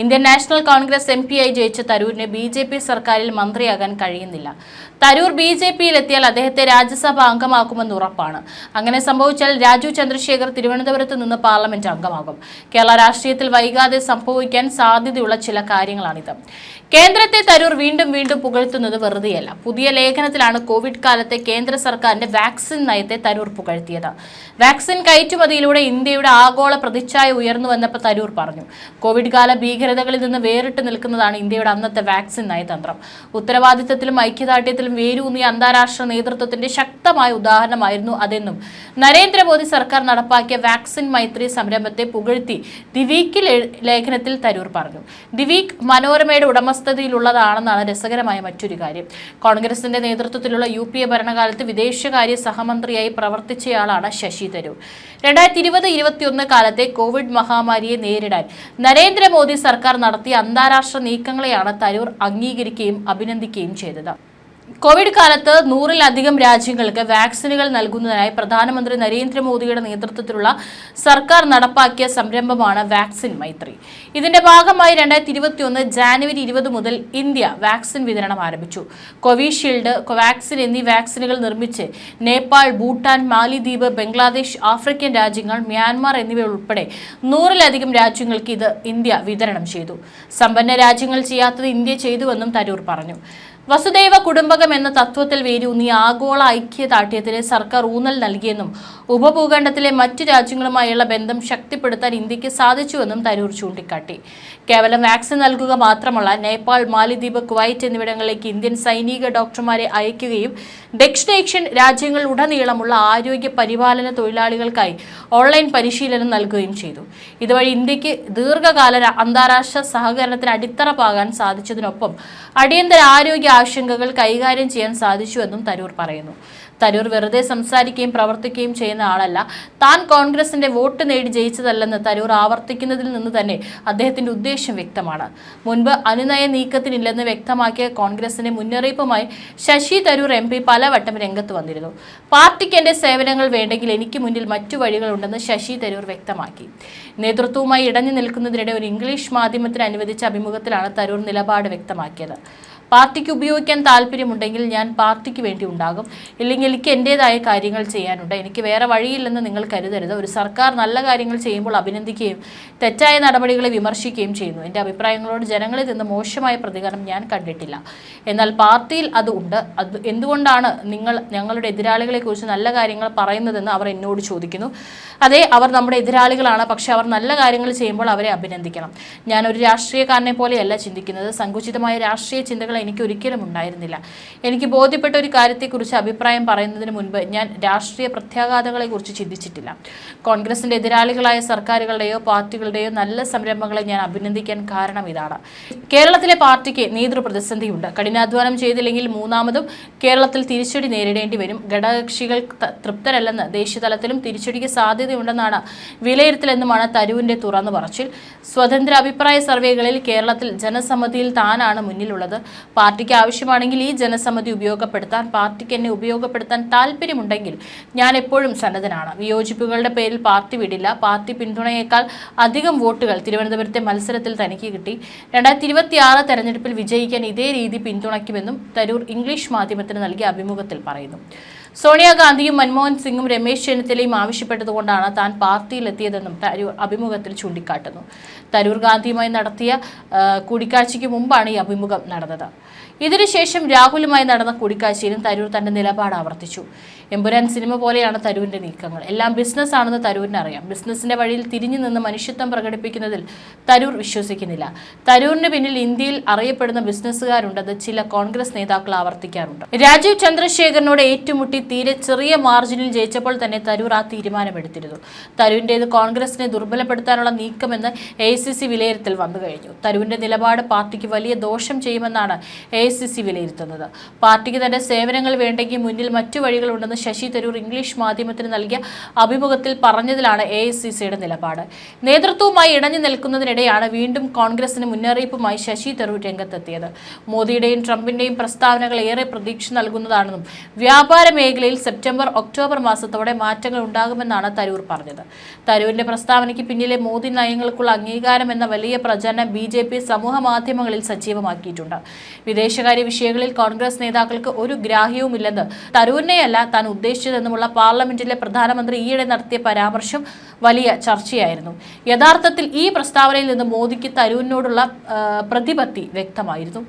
Indian national Congress M പിയായി ജയിച്ച തരൂരിന് ബി ജെ പി സർക്കാരിൽ മന്ത്രിയാകാൻ കഴിയുന്നില്ല. തരൂർ ബി ജെ പിയിൽ എത്തിയാൽ അദ്ദേഹത്തെ രാജ്യസഭ അംഗമാക്കുമെന്ന് ഉറപ്പാണ്. അങ്ങനെ സംഭവിച്ചാൽ രാജു ചന്ദ്രശേഖർ തിരുവനന്തപുരത്ത് നിന്ന് പാർലമെന്റ് അംഗമാകും. കേരള രാഷ്ട്രീയത്തിൽ വൈകാതെ സംഭവിക്കാൻ സാധ്യതയുള്ള ചില കാര്യങ്ങളാണിത്. കേന്ദ്രത്തെ തരൂർ വീണ്ടും വീണ്ടും പുകഴ്ത്തുന്നത് വെറുതെയല്ല. പുതിയ ലേഖനത്തിലാണ് കോവിഡ് കാലത്തെ കേന്ദ്ര സർക്കാരിന്റെ വാക്സിൻ നയത്തെ തരൂർ പുകഴ്ത്തിയത്. വാക്സിൻ കയറ്റുമതിയിലൂടെ ഇന്ത്യയുടെ ആഗോള പ്രതിച്ഛായ ഉയർന്നു വന്നപ്പോൾ തരൂർ പറഞ്ഞു. കോവിഡ് കാല ഭീകരതകളിൽ നിന്ന് വേറിട്ട് നിൽക്കുന്നതാണ് ഇന്ത്യയുടെ അന്നത്തെ വാക്സിൻ നയതന്ത്രം. ഉത്തരവാദിത്തത്തിലും ഐക്യദാർഢ്യത്തിലും വേരൂന്നിയ അന്താരാഷ്ട്ര നേതൃത്വത്തിന്റെ ശക്തമായ ഉദാഹരണമായിരുന്നു അതെന്നും നരേന്ദ്രമോദി സർക്കാർ നടപ്പാക്കിയ വാക്സിൻ മൈത്രി സംരംഭത്തെ പുകഴ്ത്തി ദിവീക്ക് ലേഖനത്തിൽ തരൂർ പറഞ്ഞു. ദിവീക് മനോരമയുടെ ഉടമസ്ഥതയിലുള്ളതാണെന്നാണ് രസകരമായ മറ്റൊരു കാര്യം. കോൺഗ്രസിന്റെ നേതൃത്വത്തിലുള്ള യു പി എ ഭരണകാലത്ത് വിദേശകാര്യ സഹമന്ത്രിയായി പ്രവർത്തിച്ചയാളാണ് ശശി തരൂർ. രണ്ടായിരത്തി ഇരുപത് ഇരുപത്തിയൊന്ന് കാലത്തെ കോവിഡ് മഹാമാരിയെ നേരിടാൻ നരേന്ദ്രമോദി സർക്കാർ നടത്തിയ അന്താരാഷ്ട്ര നീക്കങ്ങളെയാണ് തരൂർ അംഗീകരിക്കുകയും അഭിനന്ദിക്കുകയും ചെയ്തത്. കോവിഡ് കാലത്ത് നൂറിലധികം രാജ്യങ്ങൾക്ക് വാക്സിനുകൾ നൽകുന്നതിനായി പ്രധാനമന്ത്രി നരേന്ദ്രമോദിയുടെ നേതൃത്വത്തിലുള്ള സർക്കാർ നടപ്പാക്കിയ സംരംഭമാണ് വാക്സിൻ മൈത്രി. ഇതിന്റെ ഭാഗമായി രണ്ടായിരത്തി ഇരുപത്തിയൊന്ന് ജാനുവരി ഇരുപത് മുതൽ ഇന്ത്യ വാക്സിൻ വിതരണം ആരംഭിച്ചു. കോവിഷീൽഡ് കോവാക്സിൻ എന്നീ വാക്സിനുകൾ നിർമ്മിച്ച് നേപ്പാൾ ഭൂട്ടാൻ മാലിദ്വീപ് ബംഗ്ലാദേശ് ആഫ്രിക്കൻ രാജ്യങ്ങൾ മ്യാൻമാർ എന്നിവ ഉൾപ്പെടെ നൂറിലധികം രാജ്യങ്ങൾക്ക് ഇത് ഇന്ത്യ വിതരണം ചെയ്തു. സമ്പന്ന രാജ്യങ്ങൾ ചെയ്യാത്തത് ഇന്ത്യ ചെയ്തുവെന്നും തരൂർ പറഞ്ഞു. വസുദൈവ കുടുംബകം എന്ന തത്വത്തിൽ വേരൂന്നിയ ആഗോള ഐക്യദാർഢ്യത്തിന് സർക്കാർ ഊന്നൽ നൽകിയെന്നും ഉപഭൂഖണ്ഡത്തിലെ മറ്റു രാജ്യങ്ങളുമായുള്ള ബന്ധം ശക്തിപ്പെടുത്താൻ ഇന്ത്യയ്ക്ക് സാധിച്ചുവെന്നും തരൂർ ചൂണ്ടിക്കാട്ടി. കേവലം വാക്സിൻ നൽകുക മാത്രമല്ല നേപ്പാൾ മാലിദ്വീപ് കുവൈറ്റ് എന്നിവിടങ്ങളിലേക്ക് ഇന്ത്യൻ സൈനിക ഡോക്ടർമാരെ അയക്കുകയും ദക്ഷിണേഷ്യൻ രാജ്യങ്ങളിലുടനീളമുള്ള ആരോഗ്യ പരിപാലന തൊഴിലാളികൾക്കായി ഓൺലൈൻ പരിശീലനം നൽകുകയും ചെയ്തു. ഇതുവഴി ഇന്ത്യയ്ക്ക് ദീർഘകാല അന്താരാഷ്ട്ര സഹകരണത്തിന് അടിത്തറ പാകാൻ സാധിച്ചതിനൊപ്പം അടിയന്തര ആരോഗ്യ ആശങ്കകൾ കൈകാര്യം ചെയ്യാൻ സാധിച്ചുവെന്നും തരൂർ പറയുന്നു. തരൂർ വെറുതെ സംസാരിക്കുകയും പ്രവർത്തിക്കുകയും ചെയ്യുന്ന ആളല്ല. താൻ കോൺഗ്രസിന്റെ വോട്ട് നേടി ജയിച്ചതല്ലെന്ന് തരൂർ ആവർത്തിക്കുന്നതിൽ നിന്ന് തന്നെ അദ്ദേഹത്തിന്റെ ഉദ്ദേശം വ്യക്തമാണ്. മുൻപ് അനുനയ നീക്കത്തിനില്ലെന്ന് വ്യക്തമാക്കിയ കോൺഗ്രസിന്റെ മുന്നറിയിപ്പുമായി ശശി തരൂർ എം പി പലവട്ടം രംഗത്ത് വന്നിരുന്നു. പാർട്ടിക്ക് എന്റെ സേവനങ്ങൾ വേണ്ടെങ്കിൽ എനിക്ക് മുന്നിൽ മറ്റു വഴികളുണ്ടെന്ന് ശശി തരൂർ വ്യക്തമാക്കി. നേതൃത്വവുമായി ഇടഞ്ഞു നിൽക്കുന്നതിനിടെ ഒരു ഇംഗ്ലീഷ് മാധ്യമത്തിന് അനുവദിച്ച അഭിമുഖത്തിലാണ് തരൂർ നിലപാട് വ്യക്തമാക്കിയത്. പാർട്ടിക്ക് ഉപയോഗിക്കാൻ താല്പര്യമുണ്ടെങ്കിൽ ഞാൻ പാർട്ടിക്ക് വേണ്ടി ഉണ്ടാകും. ഇല്ലെങ്കിൽ എനിക്ക് എന്റെതായ കാര്യങ്ങൾ ചെയ്യാനുണ്ട്. എനിക്ക് വേറെ വഴിയില്ലെന്ന് നിങ്ങൾ കരുതരുത്. ഒരു സർക്കാർ നല്ല കാര്യങ്ങൾ ചെയ്യുമ്പോൾ അഭിനന്ദിക്കുകയും തെറ്റായ നടപടികളെ വിമർശിക്കുകയും ചെയ്യുന്നു. എന്റെ അഭിപ്രായങ്ങളോട് ജനങ്ങളിൽ നിന്ന് മോശമായ പ്രതികരണം ഞാൻ കണ്ടിട്ടില്ല. എന്നാൽ പാർട്ടിയിൽ അത് ഉണ്ട്. അത് എന്തുകൊണ്ടാണ് നിങ്ങൾ ഞങ്ങളുടെ എതിരാളികളെ കുറിച്ച് നല്ല കാര്യങ്ങൾ പറയുന്നതെന്ന് അവർ എന്നോട് ചോദിക്കുന്നു. അതെ അവർ നമ്മുടെ എതിരാളികളാണ്. പക്ഷേ അവർ നല്ല കാര്യങ്ങൾ ചെയ്യുമ്പോൾ അവരെ അഭിനന്ദിക്കണം. ഞാൻ ഒരു രാഷ്ട്രീയക്കാരനെ പോലെയല്ല ചിന്തിക്കുന്നത്. സങ്കുചിതമായ രാഷ്ട്രീയ ചിന്തകൾ എനിക്ക് ഒരിക്കലും ഉണ്ടായിരുന്നില്ല. എനിക്ക് ബോധ്യപ്പെട്ട ഒരു കാര്യത്തെക്കുറിച്ച് അഭിപ്രായം പറയുന്നതിന് മുൻപ് ഞാൻ രാഷ്ട്രീയ പ്രത്യാഘാതങ്ങളെക്കുറിച്ച് ചിന്തിച്ചിട്ടില്ല. കോൺഗ്രസിന്റെ എതിരാളികളായ സർക്കാരുകളുടെയോ പാർട്ടികളുടെയോ നല്ല സംരംഭങ്ങളെ ഞാൻ അഭിനന്ദിക്കാൻ കാരണം ഇതാണ്. കേരളത്തിലെ പാർട്ടിക്ക് നേതൃപ്രതിസന്ധിയുണ്ട് കഠിനാധ്വാനം ചെയ്തില്ലെങ്കിൽ മൂന്നാമതും കേരളത്തിൽ തിരിച്ചടി നേരിടേണ്ടി വരും. ഘടകകക്ഷികൾ തൃപ്തരല്ലെന്ന് ദേശീയതലത്തിലും തിരിച്ചടിക്ക് സാധ്യതയുണ്ടെന്നാണ് വിലയിരുത്തലെന്നുമാണ് തരൂരിന്റെ തുറന്നു പറച്ചിൽ. സ്വതന്ത്ര അഭിപ്രായ സർവേകളിൽ കേരളത്തിൽ ജനസമ്മതിയിൽ താനാണ് മുന്നിലുള്ളത്. പാർട്ടിക്ക് ആവശ്യമാണെങ്കിൽ ഈ ജനസമ്മതി ഉപയോഗപ്പെടുത്താൻ പാർട്ടിക്ക് എന്നെ ഉപയോഗപ്പെടുത്താൻ താല്പര്യമുണ്ടെങ്കിൽ ഞാൻ എപ്പോഴും സന്നദ്ധനാണ്. വിയോജിപ്പുകളുടെ പേരിൽ പാർട്ടി വിടില്ല. പാർട്ടി പിന്തുണയേക്കാൾ അധികം വോട്ടുകൾ തിരുവനന്തപുരത്തെ മത്സരത്തിൽ തനിക്ക് കിട്ടി. രണ്ടായിരത്തി ഇരുപത്തിയാറ് തെരഞ്ഞെടുപ്പിൽ വിജയിക്കാൻ ഇതേ രീതി പിന്തുണയ്ക്കുമെന്നും തരൂർ ഇംഗ്ലീഷ് മാധ്യമത്തിന് നൽകിയ അഭിമുഖത്തിൽ പറയുന്നു. സോണിയാഗാന്ധിയും മൻമോഹൻ സിംഗും രമേശ് ചെന്നിത്തലയും ആവശ്യപ്പെട്ടതുകൊണ്ടാണ് താൻ പാർട്ടിയിലെത്തിയതെന്നും തരൂർ അഭിമുഖത്തിൽ ചൂണ്ടിക്കാട്ടുന്നു. തരൂർ ഗാന്ധിയുമായി നടത്തിയ കൂടിക്കാഴ്ചയ്ക്ക് മുമ്പാണ് ഈ അഭിമുഖം നടന്നത്. ഇതിനുശേഷം രാഹുലുമായി നടന്ന കൂടിക്കാഴ്ചയിലും തരൂർ തന്റെ നിലപാട് ആവർത്തിച്ചു. എമ്പുരാൻ സിനിമ പോലെയാണ് തരൂരിന്റെ നീക്കങ്ങൾ. എല്ലാം ബിസിനസ് ആണെന്ന് തരൂരിന് അറിയാം. ബിസിനസിന്റെ വഴിയിൽ തിരിഞ്ഞു നിന്ന് മനുഷ്യത്വം പ്രകടിപ്പിക്കുന്നതിൽ തരൂർ വിശ്വസിക്കുന്നില്ല. തരൂരിന് പിന്നിൽ ഇന്ത്യയിൽ അറിയപ്പെടുന്ന ബിസിനസ്സുകാരുണ്ടെന്ന് ചില കോൺഗ്രസ് നേതാക്കൾ ആവർത്തിക്കാറുണ്ട്. രാജീവ് ചന്ദ്രശേഖരനോട് ഏറ്റുമുട്ടി തീരെ ചെറിയ മാർജിനിൽ ജയിച്ചപ്പോൾ തന്നെ തരൂർ ആ തീരുമാനമെടുത്തിരുന്നു. തരൂരിന്റേത് കോൺഗ്രസിനെ ദുർബലപ്പെടുത്താനുള്ള നീക്കമെന്ന് എ വിലയിരുത്തൽ വന്നു കഴിഞ്ഞു തരൂരിന്റെ നിലപാട് പാർട്ടിക്ക് വലിയ ദോഷം ചെയ്യുമെന്നാണ് എ വിലയിരുത്തുന്നത്. പാർട്ടിക്ക് തന്റെ സേവനങ്ങൾ വേണ്ടെങ്കിൽ മുന്നിൽ മറ്റു വഴികളുണ്ടെന്ന് ശശി തരൂർ ഇംഗ്ലീഷ് മാധ്യമത്തിന് നൽകിയ അഭിമുഖത്തിൽ പറഞ്ഞതിലാണ് എ നിലപാട്. നേതൃത്വവുമായി ഇണഞ്ഞു നിൽക്കുന്നതിനിടെയാണ് വീണ്ടും കോൺഗ്രസിന് മുന്നറിയിപ്പുമായി ശശി തരൂർ രംഗത്തെത്തിയത്. മോദിയുടെയും ട്രംപിന്റെയും പ്രസ്താവനകൾ ഏറെ പ്രതീക്ഷ നൽകുന്നതാണെന്നും വ്യാപാര മേഖലയിൽ സെപ്റ്റംബർ ഒക്ടോബർ മാസത്തോടെ മാറ്റങ്ങൾ ഉണ്ടാകുമെന്നാണ് തരൂർ പറഞ്ഞത്. തരൂരിന്റെ പ്രസ്താവനയ്ക്ക് പിന്നിലെ മോദി നയങ്ങൾക്കുള്ള അംഗീകാരം എന്ന വലിയ പ്രചരണം ബി ജെ പി സമൂഹ മാധ്യമങ്ങളിൽ സജീവമാക്കിയിട്ടുണ്ട്. വിദേശകാര്യ വിഷയങ്ങളിൽ കോൺഗ്രസ് നേതാക്കൾക്ക് ഒരു ഗ്രാഹ്യവുമില്ലെന്ന് തരൂരിനെയല്ല താൻ ഉദ്ദേശിച്ചതെന്നുമുള്ള പാർലമെന്റിലെ പ്രധാനമന്ത്രി ഈയിടെ നടത്തിയ പരാമർശം വലിയ ചർച്ചയായിരുന്നു. യഥാർത്ഥത്തിൽ ഈ പ്രസ്താവനയിൽ നിന്ന് മോദിക്ക് തരൂരിനോടുള്ള പ്രതിപത്തി വ്യക്തമായിരുന്നു.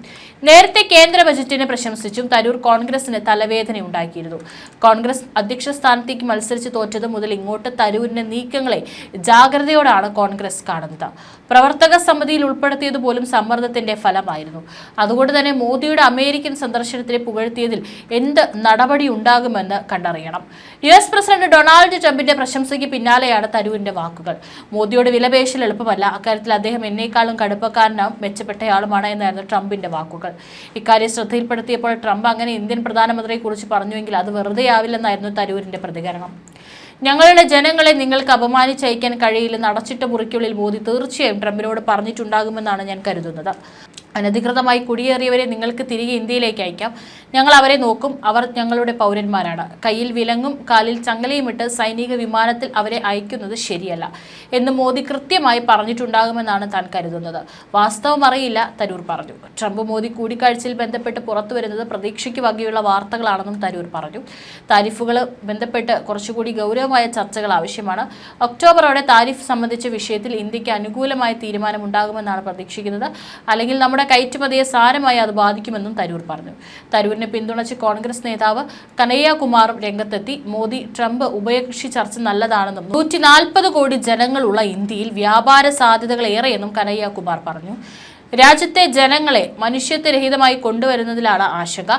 നേരത്തെ കേന്ദ്ര ബജറ്റിനെ പ്രശംസിച്ചും തരൂർ കോൺഗ്രസിന് തലവേദന ഉണ്ടാക്കിയിരുന്നു. കോൺഗ്രസ് അധ്യക്ഷ സ്ഥാനത്തേക്ക് മത്സരിച്ച് തോറ്റത് മുതൽ ഇങ്ങോട്ട് തരൂരിന്റെ നീക്കങ്ങളെ ജാഗ്രതയോടാണ് കോൺഗ്രസ് കാണുന്നത്. പ്രവർത്തക സമിതിയിൽ ഉൾപ്പെടുത്തിയത് പോലും സമ്മർദ്ദത്തിന്റെ ഫലമായിരുന്നു. അതുകൊണ്ട് തന്നെ മോദിയുടെ അമേരിക്കൻ സന്ദർശനത്തിനെ പുകഴ്ത്തിയതിൽ എന്ത് നടപടി ഉണ്ടാകുമെന്ന് കണ്ടറിയണം. യു എസ് പ്രസിഡന്റ് ഡൊണാൾഡ് ട്രംപിന്റെ പ്രശംസയ്ക്ക് പിന്നാലെയാണ് തരൂരിന്റെ വാക്കുകൾ. മോദിയോട് വിലപേശൽ എളുപ്പമല്ല. അക്കാര്യത്തിൽ അദ്ദേഹം എന്നേക്കാളും കടുപ്പക്കാരനും മെച്ചപ്പെട്ടയാളുമാണ് എന്നായിരുന്നു ട്രംപിന്റെ വാക്കുകൾ. ഇക്കാര്യം ശ്രദ്ധയിൽപ്പെടുത്തിയപ്പോൾ ട്രംപ് അങ്ങനെ ഇന്ത്യൻ പ്രധാനമന്ത്രിയെക്കുറിച്ച് പറഞ്ഞുവെങ്കിൽ അത് വെറുതെയാവില്ലെന്നായിരുന്നു തരൂരിന്റെ പ്രതികരണം. ഞങ്ങളുടെ ജനങ്ങളെ നിങ്ങൾക്ക് അപമാനിച്ചയക്കാൻ കഴിയില്ലെന്ന് അടച്ചിട്ട മുറിക്കുള്ളിൽ മോദി തീർച്ചയായും ട്രംപിനോട് പറഞ്ഞിട്ടുണ്ടാകുമെന്നാണ് ഞാൻ കരുതുന്നത്. അനധികൃതമായി കുടിയേറിയവരെ നിങ്ങൾക്ക് തിരികെ ഇന്ത്യയിലേക്ക് അയക്കാം. ഞങ്ങൾ അവരെ നോക്കും. അവർ ഞങ്ങളുടെ പൗരന്മാരാണ്. കയ്യിൽ വിലങ്ങും കാലിൽ ചങ്ങലയും ഇട്ട് സൈനിക വിമാനത്തിൽ അവരെ അയക്കുന്നത് ശരിയല്ല എന്ന് മോദി കൃത്യമായി പറഞ്ഞിട്ടുണ്ടാകുമെന്നാണ് താൻ കരുതുന്നത്. വാസ്തവം അറിയില്ല തരൂർ പറഞ്ഞു. ട്രംപ് മോദി കൂടിക്കാഴ്ചയിൽ ബന്ധപ്പെട്ട് പുറത്തു വരുന്നത് പ്രതീക്ഷയ്ക്ക് വകയുള്ള വാർത്തകളാണെന്നും തരൂർ പറഞ്ഞു. താരിഫുകൾ ബന്ധപ്പെട്ട് കുറച്ചുകൂടി ഗൗരവമായ ചർച്ചകൾ ആവശ്യമാണ്. ഒക്ടോബറോടെ താരിഫ് സംബന്ധിച്ച വിഷയത്തിൽ ഇന്ത്യയ്ക്ക് അനുകൂലമായ തീരുമാനമുണ്ടാകുമെന്നാണ് പ്രതീക്ഷിക്കുന്നത്. അല്ലെങ്കിൽ നമ്മുടെ കയറ്റുമതിയെ സാരമായി അത് ബാധിക്കുമെന്നും തരൂർ പറഞ്ഞു. തരൂരിനെ പിന്തുണച്ച് കോൺഗ്രസ് നേതാവ് കനയ്യകുമാറും രംഗത്തെത്തി. മോദി ട്രംപ് ഉഭയകക്ഷി ചർച്ച നല്ലതാണെന്നും നൂറ്റി കോടി ജനങ്ങളുള്ള ഇന്ത്യയിൽ വ്യാപാര സാധ്യതകൾ ഏറെയെന്നും കനയ്യകുമാർ പറഞ്ഞു. രാജ്യത്തെ ജനങ്ങളെ മനുഷ്യത്വരഹിതമായി കൊണ്ടുവരുന്നതിലാണ് ആശങ്ക.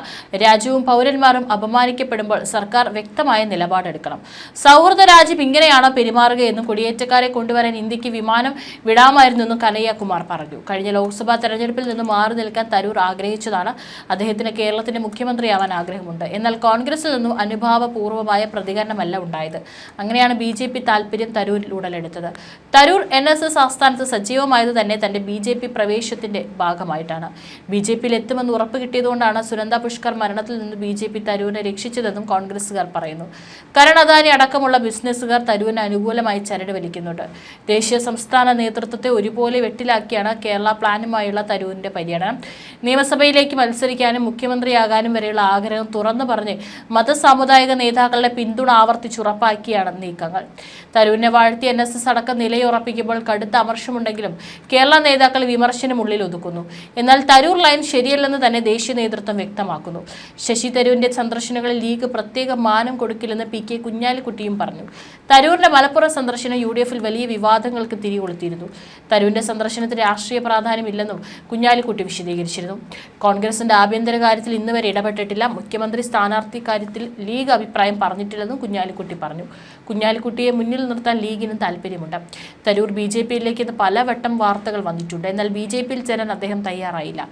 രാജ്യവും പൗരന്മാരും അപമാനിക്കപ്പെടുമ്പോൾ സർക്കാർ വ്യക്തമായ നിലപാടെടുക്കണം. സൗഹൃദ രാജ്യം ഇങ്ങനെയാണോ പെരുമാറുകയെന്നും കുടിയേറ്റക്കാരെ കൊണ്ടുവരാൻ ഇന്ത്യയ്ക്ക് വിമാനം വിടാമായിരുന്നെന്നും കനയ്യകുമാർ പറഞ്ഞു. കഴിഞ്ഞ ലോക്സഭാ തെരഞ്ഞെടുപ്പിൽ നിന്ന് മാറി നിൽക്കാൻ തരൂർ ആഗ്രഹിച്ചതാണ് അദ്ദേഹത്തിന് കേരളത്തിന്റെ മുഖ്യമന്ത്രിയാവാൻ ആഗ്രഹമുണ്ട്. എന്നാൽ കോൺഗ്രസിൽ നിന്നും അനുഭാവപൂർവമായ പ്രതികരണമല്ല ഉണ്ടായത്. അങ്ങനെയാണ് ബി ജെ പി താല്പര്യം തരൂരിൽ ഉടലെടുത്തത്. തരൂർ എൻ എസ് എസ് ആസ്ഥാനത്ത് സജീവമായത് തന്നെ തന്റെ ബി ജെ പി പ്രവേശത്തിന്റെ ഭാഗമായിട്ടാണ്. ബി ജെ പിയിൽ എത്തുമെന്ന് ഉറപ്പ് കിട്ടിയതുകൊണ്ടാണ് സുനന്ദ പുഷ്കർ മരണത്തിൽ നിന്ന് ബി ജെ പി തരൂരിനെ രക്ഷിച്ചതെന്നും കോൺഗ്രസുകാർ പറയുന്നു. കരൺ അദാനി അടക്കമുള്ള ബിസിനസ്സുകാർ തരൂരിന് അനുകൂലമായി ചരട് വലിക്കുന്നുണ്ട് ദേശീയ സംസ്ഥാന നേതൃത്വത്തെ ഒരുപോലെ വെട്ടിലാക്കിയാണ് കേരള പ്ലാനുമായുള്ള തരൂരിന്റെ പര്യടനം. നിയമസഭയിലേക്ക് മത്സരിക്കാനും മുഖ്യമന്ത്രിയാകാനും വരെയുള്ള ആഗ്രഹം തുറന്നു പറഞ്ഞ് മതസാമുദായിക നേതാക്കളുടെ പിന്തുണ ആവർത്തിച്ചുറപ്പാക്കിയാണ് നീക്കങ്ങൾ. തരൂരിനെ വാഴ്ത്തി എൻ എസ് എസ് അടക്കം നിലയുറപ്പിക്കുമ്പോൾ കടുത്ത അമർഷമുണ്ടെങ്കിലും കേരള നേതാക്കൾ വിമർശനമുള്ളിൽ ഒതുക്കുന്നു. എന്നാൽ തരൂർ ലൈൻ ശരിയല്ലെന്ന് തന്നെ ദേശീയ നേതൃത്വം വ്യക്തമാക്കുന്നു. ശശി തരൂരിന്റെ സന്ദർശനങ്ങളിൽ ലീഗ് പ്രത്യേക മാനം കൊടുക്കില്ലെന്ന് പി കെ കുഞ്ഞാലിക്കുട്ടിയും പറഞ്ഞു. തരൂരിന്റെ മലപ്പുറം സന്ദർശനം യു ഡി എഫിൽ വലിയ വിവാദങ്ങൾക്ക് തിരികൊളുത്തിയിരുന്നു. തരൂരിന്റെ സന്ദർശനത്തിന് രാഷ്ട്രീയ പ്രാധാന്യമില്ലെന്നും കുഞ്ഞാലിക്കുട്ടി വിശദീകരിച്ചിരുന്നു. കോൺഗ്രസിന്റെ ആഭ്യന്തര കാര്യത്തിൽ ഇന്ന് വരെ ഇടപെട്ടിട്ടില്ല. മുഖ്യമന്ത്രി സ്ഥാനാർത്ഥി കാര്യത്തിൽ ലീഗ് അഭിപ്രായം പറഞ്ഞിട്ടില്ലെന്നും കുഞ്ഞാലിക്കുട്ടി പറഞ്ഞു. കുഞ്ഞാലിക്കുട്ടിയെ മുന്നിൽ നിർത്താൻ ലീഗിന് താല്പര്യമുണ്ട് തരൂർ ബി ജെ പിയിലേക്ക് പലവട്ടം വാർത്തകൾ വന്നിട്ടുണ്ട്. എന്നാൽ ബി ജെ ചേരാൻ അദ്ദേഹം തയ്യാറായില്ല.